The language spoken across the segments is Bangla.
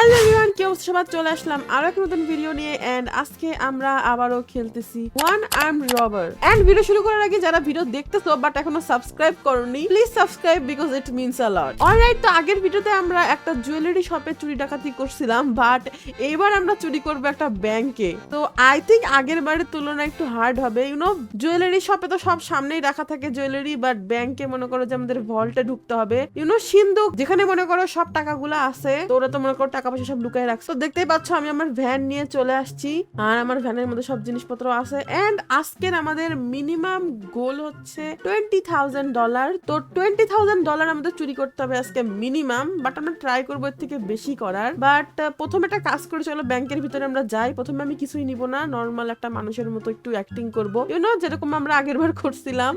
হ্যালো সবার চলে আসলাম? আরও এক নতুন ভিডিও নিয়ে এন্ড আজকে আমরা আবারও খেলতেছি one arm robber and video শুরু করার আগে যারা ভিডিও দেখতেছো বাট এখনও সাবস্ক্রাইব করনি please subscribe because it means a lot alright তো আগের ভিডিওতে আমরা একটা জুয়েলারি শপে চুরি ডাকাতি করছিলাম বাট এবার আমরা চুরি করব একটা ব্যাংকে তো আই থিঙ্ক আগের বারের তুলনায় একটু হার্ড হবে ইউনো জুয়েলারি শপে তো সব সামনেই রাখা থাকে জুয়েলারি বাট ব্যাংকে মনে করো যে আমাদের ভল্টে ঢুকতে হবে। ইউনো সিন্ধুক, যেখানে মনে করো সব টাকাগুলো আছে, তো ওরা তো মনে করো টাকা পয়সা সব লুকায় রাখছো। দেখতেই পাচ্ছ, আমি আমার ভ্যান নিয়ে চলে আসছি। আর আমার ভ্যানের মধ্যে সব জিনিসপত্র আছে। এন্ড আজকের আমাদের মিনিমাম গোল হচ্ছে টোয়েন্টি থাউজেন্ড ডলার তো টোয়েন্টি থাউজেন্ড ডলার আমাদের চুরি করতে হবে আজকে মিনিমাম বাট আমরা ট্রাই করব এর থেকে বেশি করার। বাট প্রথমে একটা কাজ করে, চলো ব্যাংকের ভিতরে আমরা যাই। প্রথমে আমি কিছুই নিব না। নর্মাল একটা মানুষের মতো একটু অ্যাক্টিং করব। ইউনো যেরকম আমরা আগের বার করছিলাম।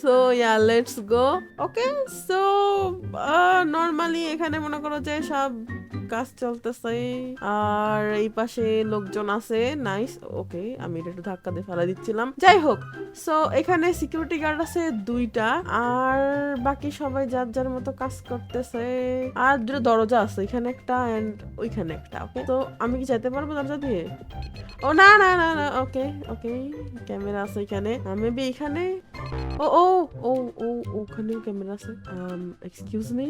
So yeah let's go okay so normally এখানে মনে করো যে সব কাজ চলতেছে। আর এই পাশে লোকজন আছে। নাইস ওকে আমি এটা একটু ধাক্কা দিয়ে ফেলা দিচ্ছিলাম। যাই হোক সো এখানে সিকিউরিটি গার্ড আছে দুইটা। আর বাকি সবাই যার যার মতো কাজ করতেছে। আর দুটো দরজা আছে, এখানে একটা এন্ড ওইখানে একটা ওকে তো আমি কি যেতে পারব দরজা দিয়ে? ও, না না না না ওকে ওকে ক্যামেরা আছে এখানে। মেবি এখানে? ও ও ও ও, ওখানেও ক্যামেরা আছে। Excuse me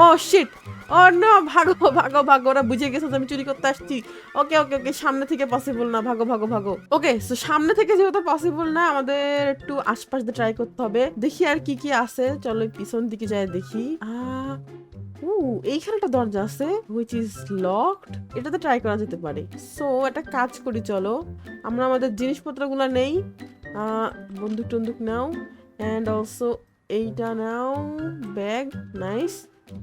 oh shit oh no ভাগো ভাগো ভাগো, ওরা বুঝে গেছে যে আমি চুরি করতে আসছি? ওকে ওকে ওকে সামনে থেকে পসিবল না। ভাগো ভাগো ভাগো। ওকে সো সামনে থেকে যেহেতু পসিবল না, আমাদের একটু আশপাশ দিয়ে ট্রাই করতে হবে। দেখি আর কি কি আছে। চলো পিছন দিকে যাই দেখি। আহ ও এইখানে একটা দরজা আছে হুইচ ইজ লকড এটাতে ট্রাই করা যেতে পারে। সো একটা কাজ করি, চলো। আমরা আমাদের জিনিসপত্রগুলো নেই। বন্দুক টন্দুক নাও। অ্যান্ড অলসো এইটা নাও। ব্যাগ নাইস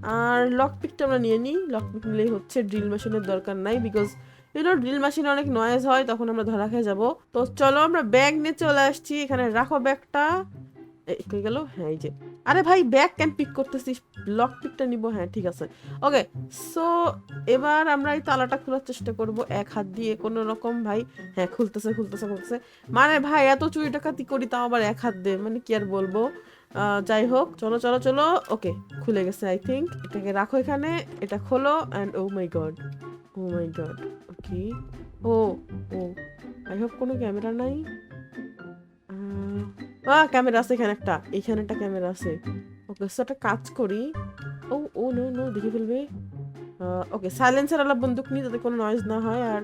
আর লক পিকটা আমরা নিয়ে নিই। লক পিক নিলেই হচ্ছে ড্রিল মেশিনের দরকার নাই বিকজ ইউনো ড্রিল মেশিনে অনেক নয়েজ হয়, তখন আমরা ধরা খেয়ে যাব। তো চলো আমরা ব্যাগ নিয়ে চলে আসছি। এখানে রাখো ব্যাগটা গেল? হ্যাঁ এই যে। আরে ভাই ব্যাগ পিক করতেছিস? লক পিকটা নিব হ্যাঁ ঠিক আছে। ওকে সো এবার আমরা এই তালাটা খোলার চেষ্টা করব। এক হাত দিয়ে কোনো রকম, ভাই। হ্যাঁ খুলতেছে খুলতেছে খুলতেছে। মানে ভাই, এত চুরি টাকাতি করি, তাও আবার এক হাত দিয়ে। মানে কি আর বলব? যাই হোক, চলো চলো চলো। ওকে খুলে গেছে আই থিঙ্ক এটাকে রাখো এখানে, এটা খোলো and oh my god oh my god okay oh oh I hope কোনো ক্যামেরা নাই। আহ ক্যামেরা আছে এখানে একটা এখানে একটা ক্যামেরা আছে। ওকে সো একটা কাজ করি। ও ও নো নো দেখে ফেলবে। ওকে সাইলেন্সার আলা বন্দুক নিয়ে যাতে কোনো নয়েজ না হয়, আর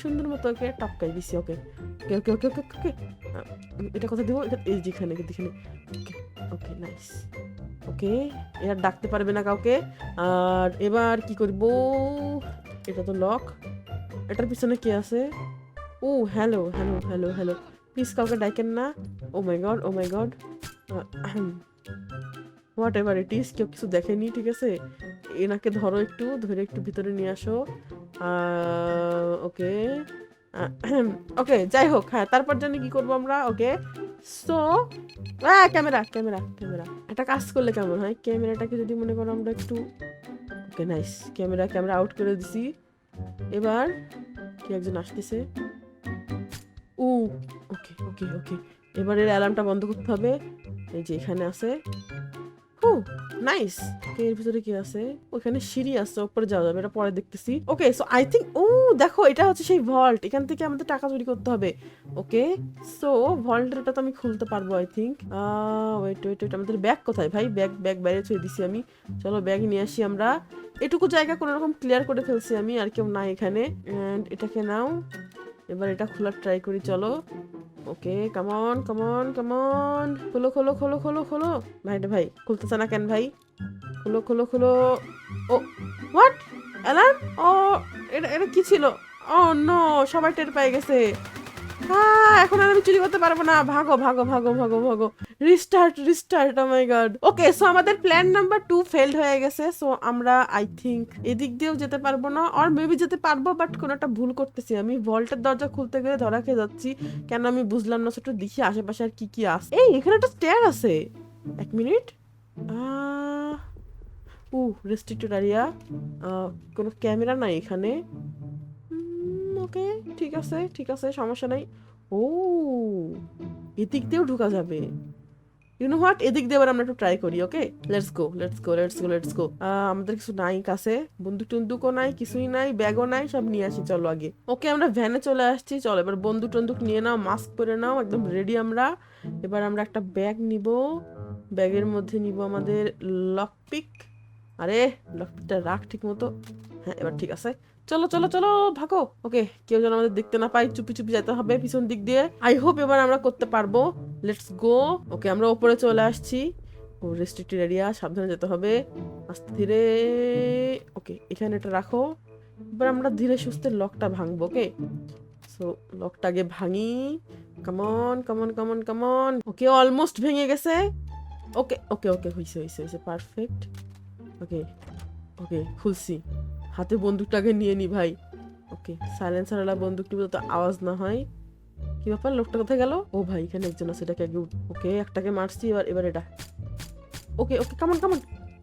সুন্দর মতো ওকে টপকাই দিছি, ওকে। ওকে ওকে ওকে ওকে ওকে এটা কথা দেবো? এই যেখানে যেখানে ওকে ওকে নাইস ওকে, এরা ডাকতে পারবে না কাউকে। আর এবার কি করব? এটা তো লক এটার পিছনে কি আছে? ও hello hello hello hello please কাউকে ডাকেন না। ও my god oh my god whatever it is কেউ কিছু দেখেনি, ঠিক আছে? এনাকে ধরো একটু, ধরে একটু ভিতরে নিয়ে আসো। ওকে। ওকে, যাই হোক হ্যাঁ তারপর জানি কি করব আমরা, ওকে। সো হ্যাঁ ক্যামেরা ক্যামেরা ক্যামেরা। একটা কাজ করলে কেমন হয়? ক্যামেরাটাকে যদি মনে করো আমরা একটু okay nice camera camera out করে দিছি। এবার কি একজন আসতেছে? ও ওকে ওকে ওকে। এবার এর অ্যালার্মটা বন্ধ করতে হবে। এই যে এখানে আছে। নাইস এর ভিতরে কি আছে? ওখানে সিঁড়ি আছে উপরে যাওয়া যাবে, এটা পরে দেখতেছি। ওকে সো আই থিঙ্ক ও দেখো, এটা হচ্ছে সেই ভল্ট এখান থেকে আমাদের টাকা চুরি করতে হবে। ওকে সো ভল্টের এটা তো আমি খুলতে পারব I think wait wait wait আমাদের ব্যাগ কোথায় ভাই? ব্যাগ ব্যাগ বাইরে ছুঁয়ে দিছি আমি। চলো ব্যাগ নিয়ে আসি আমরা। এটুকু জায়গা কোনো রকম ক্লিয়ার করে ফেলছি আমি, আর কেউ নাই এখানে। অ্যান্ড এটাকে নাও। এবার এটা খোলার ট্রাই করি, চলো। ওকে কামন কামন কামন খোলো খোলো খোলো খোলো খোলো ভাইটা ভাই খুলতেছে না কেন ভাই খোলো খোলো খোলো ও হোয়াট অ্যালার্ম ও এটা এটা কি ছিল? ও নো সবাই টের পেয়ে গেছে। এখন আর আমি চুরি করতে পারব না। ভাগো ভাগো ভাগো ভাগো ভাগো। Restart restart oh my god okay so আমাদের প্ল্যান নাম্বার টু ফেলড হয়ে গেছে। সো আমরা আই থিঙ্ক এদিক দিয়েও যেতে পারব না আর মেবি যেতে পারব বাট কোনো একটা ভুল করতেছি। আমি ভল্টের দরজা খুলতে গেলে ধরা খেয়ে যাচ্ছি। কেন আমি বুঝলাম না সেটা দেখি আশেপাশে আর কি কি আছে। এই, এখানে একটা স্টেয়ার আছে। এক মিনিট। উ রেস্ট্রিক্টেড এরিয়া কোনো ক্যামেরা নাই এখানে। ওকে, ঠিক আছে ঠিক আছে, সমস্যা নাই। ও, এদিক দিয়েও ঢোকা যাবে। ইউ নো হোয়াট এদিক দিয়ে আমরা একটু ট্রাই করি okay let's go let's go let's go let's go আমাদের কিছু নাই কাছে বন্দুক টন্দুকও নাই, কিছুই নাই, ব্যাগও নাই, সব নিয়ে আসি, চলো আগে। ওকে আমরা ভ্যানে চলে আসছি, চলো, এবার বন্দুক টন্দুক নিয়ে নাও মাস্ক পরে নাও, একদম রেডি আমরা। এবার আমরা একটা ব্যাগ নিব, ব্যাগের মধ্যে নিব আমাদের লকপিক আরে লকপিকটা রাখ ঠিক মতো। হ্যাঁ এবার ঠিক আছে। চলো চলো চলো, ভাগো। ওকে, কেউ যেন আমাদের দেখতে না পাই চুপি চুপি যেতে হবে পিছন দিক দিয়ে। আই হোপ এবার আমরা করতে পারব। লেটস গো ওকে, আমরা ওপরে চলে আসছি। ও রেস্ট্রিক্টেড এরিয়া সাবধানে যেতে হবে। আস্তে ধীরে। ওকে, এখানে এটা রাখো। এবার আমরা ধীরে সুস্থে লকটা ভাঙবো, ওকে? সো লকটা আগে ভাঙি। Come on come on come on come on okay almost ভেঙে গেছে। ওকে ওকে ওকে হয়েছে হয়েছে হয়েছে পারফেক্ট ওকে ওকে, খুলছি। হাতে বন্দুকটাকে নিয়ে নি ভাই। ওকে সাইলেন্সারওয়ালা বন্দুক নিব তো আওয়াজ না হয়। কি ব্যাপার, লোকটা কোথায় গেল? ও ভাই, এখানে একজন আছে, এটাকে আগে ওকে, একটাকে মারছি, এবার এবার এটা। ওকে ওকে কামন কামন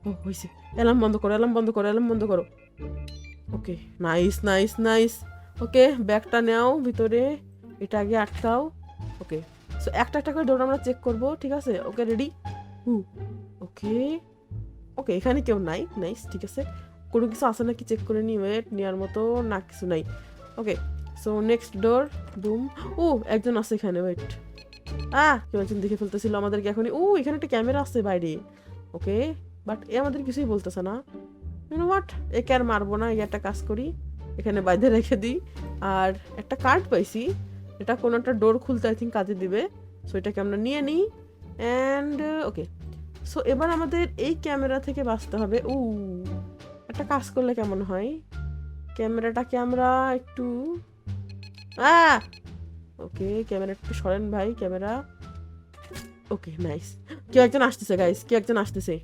ও হয়েছে অ্যালার্ম বন্ধ করো, অ্যালার্ম বন্ধ করো, অ্যালার্ম বন্ধ করো। Okay nice nice nice okay, ব্যাগটা নাও, ভিতরে। এটা আগে আটকাও। ওকে সো একটা একটা করে ডোর আমরা চেক করব, ঠিক আছে? ওকে রেডি হু ওকে। ওকে, এখানে কেউ নাই নাইস ঠিক আছে। কোনো কিছু আছে নাকি চেক করে নি ওয়েট নেওয়ার মতো না, কিছু নাই। Okay so next door broom ও একজন আছে এখানে ওয়েট আহ কেউ একজন দেখে ফেলতেছিল আমাদেরকে এখনই। ও এখানে একটা ক্যামেরা আছে বাইরে। ওকে বাট এ আমাদের কিছুই বলতেছে না। ইউনো হোয়াট একে আর মারবো না এই একটা কাজ করি। এখানে বাইরে রেখে দিই। আর একটা কার্ড পাইছি। এটা কোনো একটা ডোর খুলতে আই থিঙ্ক কাজে দিবে। সো এটাকে আমরা নিয়ে নিই। অ্যান্ড ওকে সো এবার আমাদের এই ক্যামেরা থেকে বাঁচতে হবে। ও একটা কাজ করলে কেমন হয়? ক্যামেরাটাকে আমরা একটু ওকে ক্যামেরা একটু সরেন ভাই, ক্যামেরা। ওকে নাইস কেউ একজন আসতেছে গাইস কেউ একজন আসতেছে।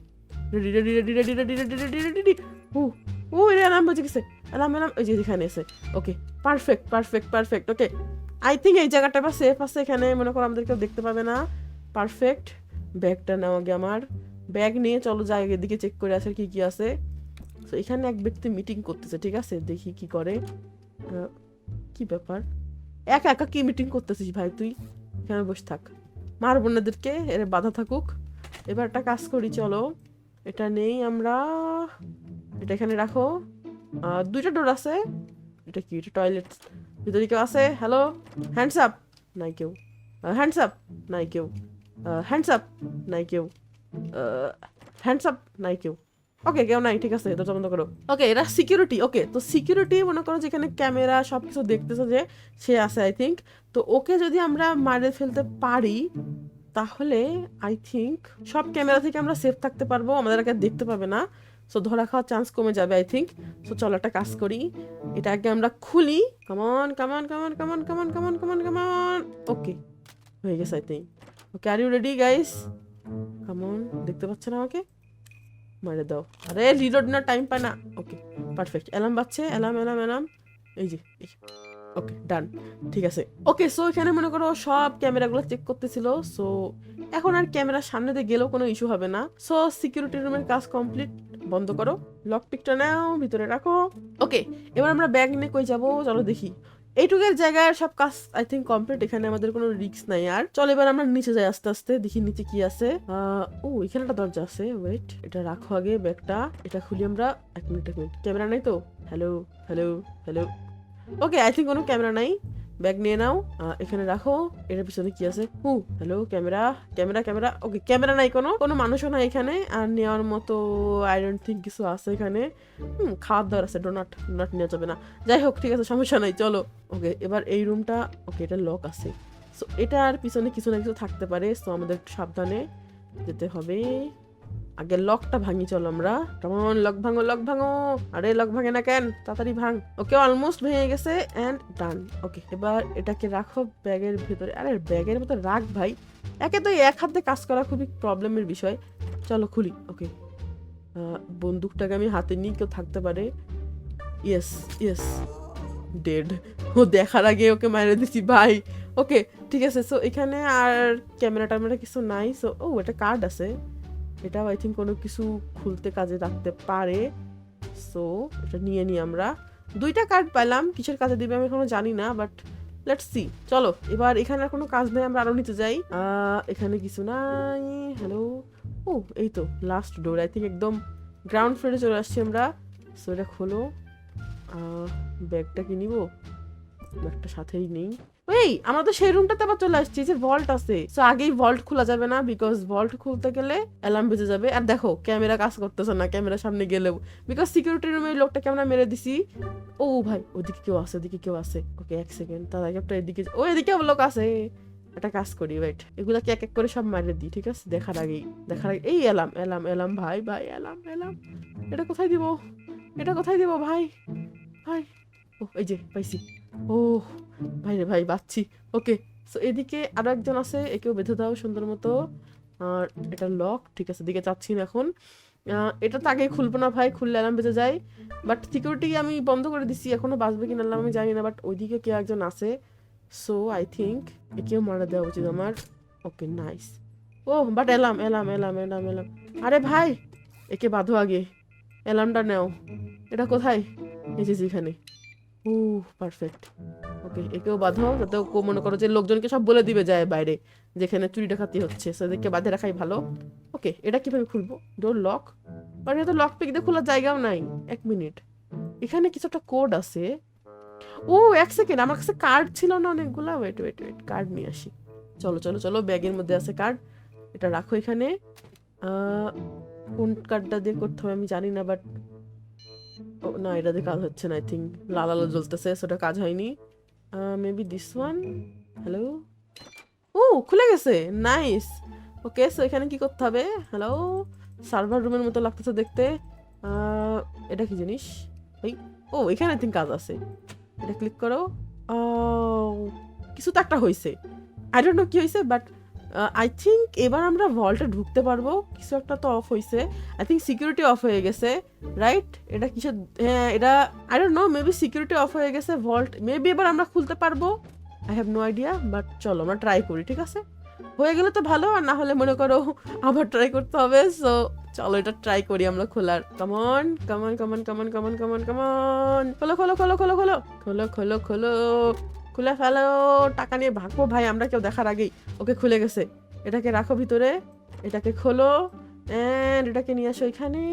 ও ও এর নাম বুঝে গেছে। এলাম নাম ওই যে এখানে আছে। Okay perfect perfect perfect okay I think এই জায়গাটা বা সেফ আছে এখানে, মনে করো আমাদের কেউ দেখতে পাবে না। পারফেক্ট ব্যাগটা নেওয়া গিয়ে আমার। ব্যাগ নিয়ে চলো, যাই, এদিকে চেক করে আসার কি কি আছে। তো এখানে এক ব্যক্তি মিটিং করতেছে, ঠিক আছে? দেখি কি করে। কি ব্যাপার? একা একা কি মিটিং করতেছিস ভাই তুই? এখানে বসে থাক। মার বোনেদেরকে, এর বাধা থাকুক। এবার একটা কাজ করি, চলো। এটা নেই আমরা। এটা এখানে রাখো। দুইটা ডোর আছে। এটা কি? এটা টয়লেট ভিতরে কেউ আছে? হ্যালো হ্যান্ডস আপ নাই কেউ। হ্যান্ডস আপ নাই কেউ। হ্যান্ডস আপ নাই কেউ। হ্যান্ডস আপ নাই কেউ। ওকে কেউ নাই, ঠিক আছে দরজা বন্ধ করো। ওকে এটা সিকিউরিটি ওকে তো সিকিউরিটি মনে করো যেখানে ক্যামেরা সব কিছু দেখতেছে যে সে আছে আই থিঙ্ক তো ওকে যদি আমরা মারে ফেলতে পারি, তাহলে আই থিঙ্ক সব ক্যামেরা থেকে আমরা সেফ থাকতে পারব, আমাদের আগে দেখতে পাবে না। সো ধরা খাওয়ার চান্স কমে যাবে আই থিঙ্ক সো চলো একটা কাজ করি। এটা আগে আমরা খুলি। Come on come on come on come on come on come on come on come on okay হয়ে গেছে I think okay are you ready guys come on দেখতে পাচ্ছেন আমাকে? মারে দাও। আরে রিলোড না টাইম পায় না। ওকে পারফেক্ট অ্যালার্ম বাজছে অ্যালার্ম অ্যালার্ম অ্যালার্ম এই যে ওকে ডান ঠিক আছে। ওকে সো এখানে মনে করো সব ক্যামেরাগুলো চেক করতেছিল। সো এখন আর ক্যামেরার সামনে দিয়ে গেলেও কোনো ইস্যু হবে না। সো সিকিউরিটি রুমের কাজ কমপ্লিট বন্ধ করো। লক পিকটা নাও, ভিতরে রাখো। ওকে এবার আমরা ব্যাগ নিয়ে কই যাব? চলো দেখি। এইটুকের জায়গায় সব কাজ আই থিঙ্ক কমপ্লিট এখানে আমাদের কোনো রিক্স নাই। আর চলো, এবার আমরা নিচে যাই আস্তে আস্তে, দেখি নিচে কি আছে। ও, এখানে একটা দরজা আছে। ওয়েট এটা রাখো আগে ব্যাগটা। এটা খুলি আমরা। এক মিনিট এক মিনিট। ক্যামেরা নাই তো? Hello hello hello okay I think কোনো ক্যামেরা নাই। ব্যাগ নিয়ে নাও। এখানে রাখো। এটার পিছনে কি আছে? হু hello camera camera camera. Okay camera নাই কোনো। কোনো মানুষও নাই এখানে। আর নেওয়ার মতো আই ডোন্ট থিঙ্ক কিছু আছে এখানে। হুম, খাওয়ার দাওয়ার আছে। ডোনাট ডোনাট নেওয়া যাবে না। যাই হোক, ঠিক আছে, সমস্যা নাই, চলো। ওকে এবার এই রুমটা ওকে এটা লক আছে। সো এটার পিছনে কিছু না কিছু থাকতে পারে। সো আমাদের সাবধানে যেতে হবে। আগে লকটা ভাঙি, চলো আমরা। কেমন লক ভাঙো লক ভাঙো। আরে, লক ভাঙে না কেন? তাড়াতাড়ি ভাঙ। ওকে অলমোস্ট ভেঙে গেছে অ্যান্ড ডান ওকে এবার এটাকে রাখো ব্যাগের ভিতরে। আরে, ব্যাগের মতো রাখ ভাই। একে তো এক হাতে কাজ করা খুবই প্রবলেমের বিষয়। চলো, খুলি। ওকে বন্দুকটাকে আমি হাতে নিয়ে কেউ থাকতে পারে। ইয়েস ইয়েস ডেড ও দেখার আগে ওকে মারে দিছি, ভাই। ওকে ঠিক আছে। সো এখানে আর ক্যামেরা ট্যামেরা কিছু নাই। সো ও, এটা কার্ড আছে। এটাও আই থিঙ্ক কোনো কিছু খুলতে কাজে রাখতে পারে। সো এটা নিয়ে নিই আমরা। দুইটা কার্ড পেলাম কিসের কাজে দিবে আমি এখনও জানি না বাট লেটস সি চলো, এবার এখানে আর কোনো কাজ নেই, আমরা আরও নিচে যাই। এখানে কিছু নাই। হ্যালো ও, এই তো লাস্ট ডোর আই থিঙ্ক একদম গ্রাউন্ড ফ্লোরে চলে আসছি আমরা। সো এটা খোলো। ব্যাগটা কি নিবো? ব্যাগটা সাথেই নেই। এই, আমরা তো সেই রুমটাতে আবার চলে আসছি, যে ভল্ট আছে। সো আগেই ভল্ট খোলা যাবে না বিকজ ভল্ট খুলতে গেলে অ্যালার্ম বেজে যাবে। আর দেখো ক্যামেরা কাজ করতেছে না ক্যামেরার সামনে গেলেও। বিকজ সিকিউরিটি রুমে লোকটাকে আমরা মেরে দিছি। ও ভাই, ওদিকে কেউ আছে, ওদিকে কেউ আছে। ওকে এক সেকেন্ড তার আগে একটা এদিকে, ও এদিকে লোক আছে। একটা কাজ করি ওয়েট এগুলাকে এক এক করে সব মারিয়ে দিই, ঠিক আছে? দেখার আগেই, দেখার আগে, এই এলাম এলাম এলাম ভাই ভাই এলাম এলাম এটা কোথায় দিব? এটা কোথায় দিব, ভাই? ভাই, ও, এই যে, পাইছি। ও ভাই রে ভাই, বাচ্ছি। ওকে সো এদিকে আরও একজন আছে, একেও বেঁধে দাও সুন্দর মতো। আর এটা লক ঠিক আছে, দিকে চাচ্ছি না এখন। এটা তো আগেই খুলবো না ভাই, খুললে অ্যালার্ম বেজে যায়। বাট সিকিউরিটি আমি বন্ধ করে দিছি, এখনও বাঁচবে কিনা আল্লাহ আমি জানি না বাট ওইদিকে কেউ একজন আছে। সো আই থিঙ্ক একেও মারা দেওয়া উচিত আমার। ওকে নাইস ও বাট এলাম এলাম এলাম এলাম এলাম আরে ভাই, একে বাঁধো আগে। অ্যালার্মটা নেও। এটা কোথায়? এই যে ও পারফেক্ট ওকে একেও বাঁধো যাতে ও মনে করো যে লোকজনকে সব বলে দিবে যায় বাইরে, যেখানে চুরি ডাকাতি হচ্ছে সেদেরকে বাঁধে রাখাই ভালো। ওকে এটা কীভাবে খুলবো? ডোর লক বাট এটা লক পিক দিয়ে খোলার জায়গাও নাই, এক মিনিট এখানে কিছু একটা কোড আছে। ও, এক সেকেন্ড আমার কাছে কার্ড ছিল না অনেকগুলা। ওয়েট ওয়েট ওয়েট কার্ড নিয়ে আসি। চলো চলো চলো ব্যাগের মধ্যে আছে কার্ড এটা রাখো এখানে। কোন কার্ডটা দিয়ে করতে হবে আমি জানি না বাট ও না এটা দিয়ে কাজ হচ্ছে না আই থিঙ্ক লাল আলো জ্বলতেছে সেটা কাজ হয়নি। মেবি দিস ওয়ান হ্যালো ও খুলে গেছে নাইস ওকে সো এখানে কি করতে হবে? হ্যালো সার্ভার রুমের মতো লাগতেছে দেখতে। এটা কি জিনিস? এই ও এখানে আই থিঙ্ক কাজ আছে। এটা ক্লিক করো। কিছু তো একটা হয়েছে আই ডোন্ট নো কি হয়েছে বাট আই থিঙ্ক এবার আমরা ভল্টে ঢুকতে পারব। কিছু একটা তো অফ হয়েছে আই থিঙ্ক সিকিউরিটি অফ হয়ে গেছে রাইট এটা কিসের হ্যাঁ এটা I don't know maybe security off হয়ে গেছে ভল্ট মেবি এবার আমরা খুলতে পারব। I have no idea but চলো আমরা ট্রাই করি, ঠিক আছে? হয়ে গেলে তো ভালো, আর না হলে মনে করো আবার ট্রাই করতে হবে। সো চলো এটা ট্রাই করি আমরা খোলার। Come on come on come on come on come on come on come on খোলো খোলো খোলো খোলো খোলো। খোলো খোলো খোলো। খুলে ফেলো, টাকা নিয়ে ভাগবো ভাই, আমরা কেউ দেখার আগেই। ওকে খুলে গেছে। এটাকে রাখো ভিতরে, এটাকে খোলো এন্ড এটাকে নিয়ে আসো এখানে।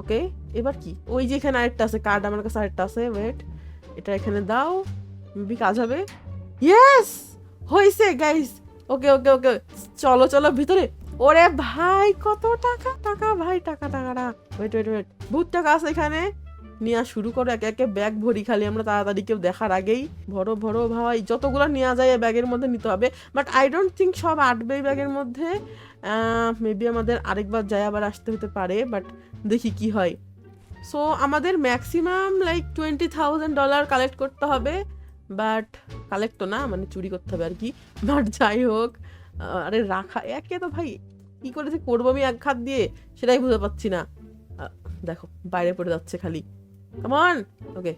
ওকে, এবার কি? ওই যে এখানে আরেকটা আছে কার্ড আমার কাছে আরেকটা আছে ওয়েট এটা এখানে দাও মেবি কাজ হবে। ইয়েস হয়েছে গাইস ওকে ওকে ওকে, চলো চলো, ভিতরে। ওরে ভাই, কত টাকা টাকা ভাই, টাকা টাকাটা ওয়েট ওয়েট ওয়েট বহুত টাকা আছে এখানে। নেওয়া শুরু করো, একে একে ব্যাগ ভরি খালি। আমরা তাড়াতাড়ি কেউ দেখার আগেই। ভরো ভরো, ভাই, যতগুলো নেওয়া যায় ব্যাগের মধ্যে নিতে হবে। বাট আই ডোন্ট থিঙ্ক সব আটবে ব্যাগের মধ্যে মেবি আমাদের আরেকবার যায় আবার আসতে হতে পারে বাট দেখি কি হয়। সো আমাদের maximum like twenty thousand dollar collect করতে হবে। বাট কালেক্ট তো না মানে চুরি করতে হবে আর কি। বাট যাই হোক আরে রাখা, একে তো ভাই, কি করে যে করব আমি এক হাত দিয়ে, সেটাই বুঝতে পারছি না। দেখো, বাইরে পড়ে যাচ্ছে খালি। কেমন ওকে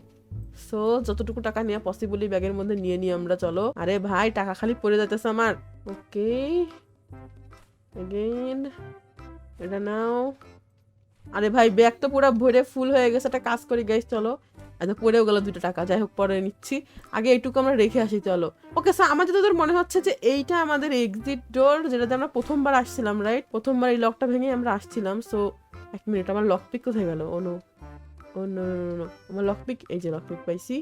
সো যতটুকু টাকা নেওয়া পসিবলি ব্যাগের মধ্যে নিয়ে নিই আমরা, চলো। আরে ভাই, টাকা খালি পড়ে যাইতেছে আমার। ওকে এগেইন এটা নাও। আরে ভাই ব্যাগ তো পুরো ভরে ফুল হয়ে গেছে। একটা কাজ করি গাইস চলো। আচ্ছা পড়েও গেল দুটো টাকা। যাই হোক, পরে নিচ্ছি। আগে এইটুকু আমরা রেখে আসি, চলো। ওকে স্যার আমার যতদূর মনে হচ্ছে যে এইটা আমাদের এক্সিট ডোর যেটাতে আমরা প্রথমবার আসছিলাম রাইট প্রথমবার এই লকটা ভেঙে আমরা আসছিলাম। সো এক মিনিট আমার লক পিক কোথায় গেল। ও নো নো নো আমার লক পিক এই যে লক পিক পাইছি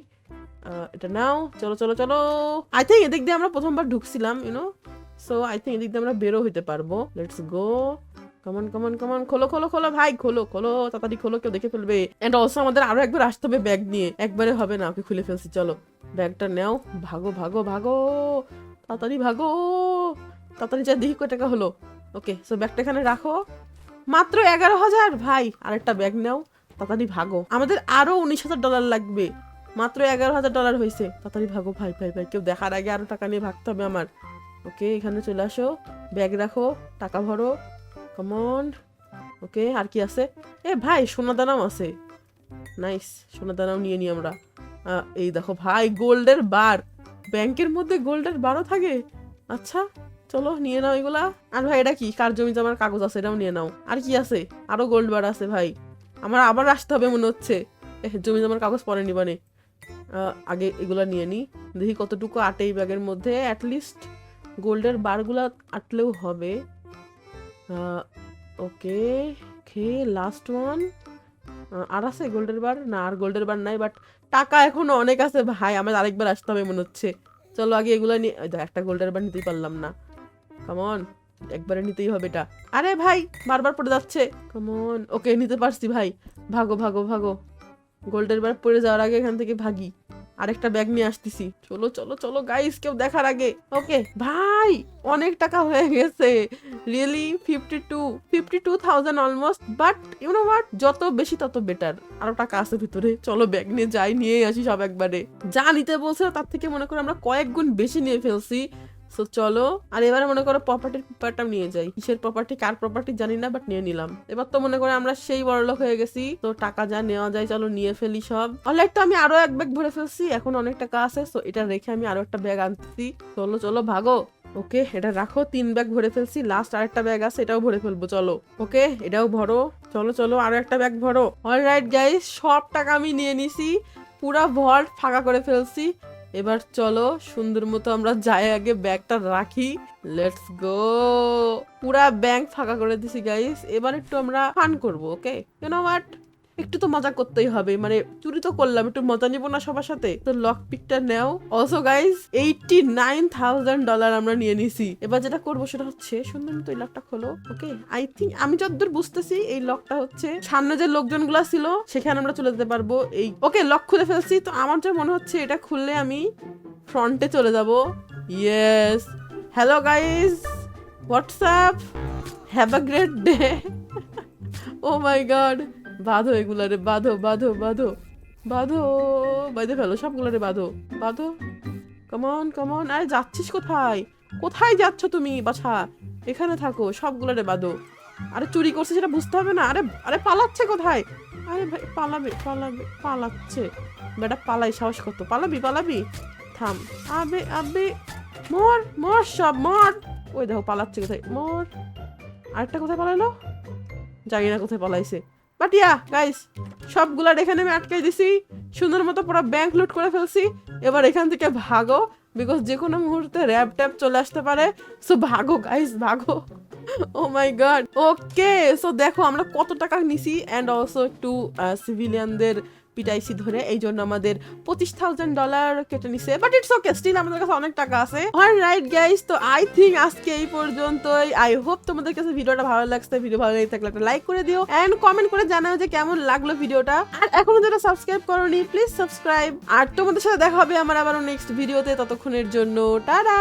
এটা নাও। চলো চলো চলো। আই থিঙ্ক এদিক দিয়ে আমরা প্রথমবার ঢুকছিলাম you know so I think এদিক দিয়ে আমরা বেরো হইতে পারব। Let's go come on come on come on খোলো খোলো খোলো, ভাই, খোলো খোলো। তাড়াতাড়ি খোলো, কেউ দেখে ফেলবে। এন্ড অলসো আমাদের আরও একবার আসতে হবে ব্যাগ নিয়ে। একবারে হবে না, ওকে খুলে ফেলছি, চলো। ব্যাগটা নাও। ভাগো ভাগো ভাগো। তাড়াতাড়ি ভাগো। তাড়াতাড়ি যা দেখি কয় টাকা হলো। ওকে সো ব্যাগটা এখানে রাখো। মাত্র এগারো হাজার, ভাই। আরেকটা ব্যাগ নাও। তাড়াতাড়ি ভাগো। আমাদের আরও উনিশ হাজার ডলার লাগবে। মাত্র এগারো হাজার ডলার হয়েছে। তাড়াতাড়ি ভাগো, ভাই ভাই ভাই, কেউ দেখার আগে আরও টাকা নিয়ে ভাগতে হবে আমার। ওকে এখানে চলে আসো। ব্যাগ রাখো, টাকা ভরো। কমন ওকে আর কি আছে? এ, ভাই সোনা দানাও আছে। নাইস সোনা দানাও নিয়ে নিই আমরা। এই দেখো, ভাই, গোল্ডের বার। ব্যাংকের মধ্যে গোল্ডের বারও থাকে। আচ্ছা চলো, নিয়ে নাও এগুলা। আর ভাই, এটা কি? কার জমি জমার কাগজ আছে, এটাও নিয়ে নাও। আর কি আছে? আরও গোল্ড বার আছে, ভাই। আমার আবার আসতে হবে মনে হচ্ছে। জমি জমার কাগজ পরে নিবানে আগে এগুলা নিয়ে নিই দেখি কতটুকু আটে এই ব্যাগের মধ্যে। অ্যাটলিস্ট গোল্ডের বারগুলো আটলেও হবে। ওকে খে লাস্ট ওয়ান আর আছে গোল্ডের বার? না, আর গোল্ডের বার নাই বাট টাকা এখনও অনেক আছে ভাই। আমার আরেকবার আসতে হবে মনে হচ্ছে। চলো আগে এগুলো নিয়ে একটা গোল্ডের বার নিতেই পারলাম না। কামন একবারে নিতেই হবে এটা। আরে ভাই, বারবার পড়ে যাচ্ছে। কামন ওকে নিতে পারছি ভাই। ভাগো ভাগো ভাগো। গোল্ডের বার পড়ে যাওয়ার আগে এখান থেকে ভাগি। আরেকটা ব্যাগ নিয়ে আসতেছি। চলো চলো চলো গাইস কেউ দেখার আগে। ওকে ভাই, অনেক টাকা হয়ে গেছে। Really fifty two fifty two thousand almost but you know what যত বেশি তত বেটার আরও টাকা আছে ভিতরে। চলো ব্যাগ নিয়ে যাই নিয়ে আসি সব একবারে। যা নিতে বলছে তার থেকে মনে করো আমরা কয়েক গুণ বেশি নিয়ে ফেলছি। সো চলো। আর এবারে মনে করো প্রপার্টির পেপারটা নিয়ে যাই। কিসের প্রপার্টি কার প্রপার্টি জানি না বাট নিয়ে নিলাম। এবার তো মনে করো আমরা সেই বড় লোক হয়ে গেছি। তো টাকা যা নেওয়া যায়, চলো নিয়ে ফেলি সব। অলরাইট তো আমি আরও এক ব্যাগ ভরে ফেলছি, এখন অনেক টাকা আছে সো এটা রেখে আমি আরও একটা ব্যাগ আনতেছি চলো চলো, ভাগো। ওকে, এটা রাখো, তিন ব্যাগ ভরে ফেলছি লাস্ট আরেকটা ব্যাগ আছে, এটাও ভরে ফেলব, চলো। ওকে, এটাও ভরো। চলো চলো, আরও একটা ব্যাগ ভরো। অলরাইট গাইস সব টাকা আমি নিয়ে নিছি, পুরা ভল্ট ফাঁকা করে ফেলছি। এবার চলো, সুন্দর মতো আমরা যাই আগে ব্যাগটা রাখি। লেটস গো পুরা ব্যাংক ফাঁকা করে দিছি গাইস এবার একটু আমরা ফান করব ওকে কেন হোয়াট একটু তো মজা করতেই হবে। মানে চুরি তো করলাম, একটু মজা নিব না সবার সাথে। তো লক পিকটা নেও। Also guys eighty nine thousand dollar আমরা নিয়ে নিছি। এবার যেটা করব সেটা হচ্ছে, সুন্দর মতো এই লকটা খোলো ওকে আই থিঙ্ক আমি যতদূর বুঝতেছি, এই লকটা হচ্ছে সামনে যে লোকজনগুলো ছিল, সেখানে আমরা চলে যেতে পারব এই ওকে লক খুলে ফেলছি। তো আমার যা মনে হচ্ছে, এটা খুললে আমি ফ্রন্টে চলে যাব। Yes hello guys what's up have a great day oh my god বাঁধো এগুলারে, বাঁধো বাঁধো বাঁধো বাঁধো। বাঁধে ফেলো সবগুলারে বাঁধো বাঁধো। কমন কমন আরে, যাচ্ছিস কোথায়? কোথায় যাচ্ছ তুমি, বাছা? এখানে থাকো, সবগুলারে বাঁধো। আরে, চুরি করছে সেটা বুঝতে হবে না। আরে আরে, পালাচ্ছে কোথায়? আরে ভাই, পালাবে পালাবে, পালাচ্ছে। বেটা, পালাই, সাহস কত? পালাবি পালাবি? থাম। আবে আবে। মর মর সব, মর। ওই দেখো, পালাচ্ছে কোথায়? মর। আরেকটা কোথায় পালালো? জানি না কোথায় পালাইছে। বাট ইয়া গাইস সবগুলার এখানে আমি আটকাই দিছি। সুন্দর মতো পুরো ব্যাংক লুট করে ফেলছি। এবার এখান থেকে ভাগো বিকজ যে কোনো মুহূর্তে র্যাপ ট্যাপ চলে আসতে পারে। সো ভাগো গাইস ভাগো। ও মাই গড ওকে সো দেখো আমরা কত টাকা নিছি অ্যান্ড অলসো একটু সিভিলিয়ানদের পিটাইছি ধরে, এই জন্য আমাদের পঁচিশ থাউজেন্ড ডলার কেটে নিছে। বাট ইটস ওকে স্টিল আমাদের কাছে অনেক টাকা আছে। রাইট গাইস তো আই থিঙ্ক আজকে এই পর্যন্তই। আই হোপ তোমাদের কাছে ভিডিওটা ভালো লাগছে। ভিডিও ভালো লেগে থাকলে একটা লাইক করে দিও। এন্ড কমেন্ট করে জানাও যে কেমন লাগল ভিডিওটা। আর এখনও যারা সাবস্ক্রাইব করোনি প্লিজ সাবস্ক্রাইব আর তোমাদের সাথে দেখা হবে আমার আবারও নেক্সট ভিডিওতে ততক্ষণের জন্য, টাটা!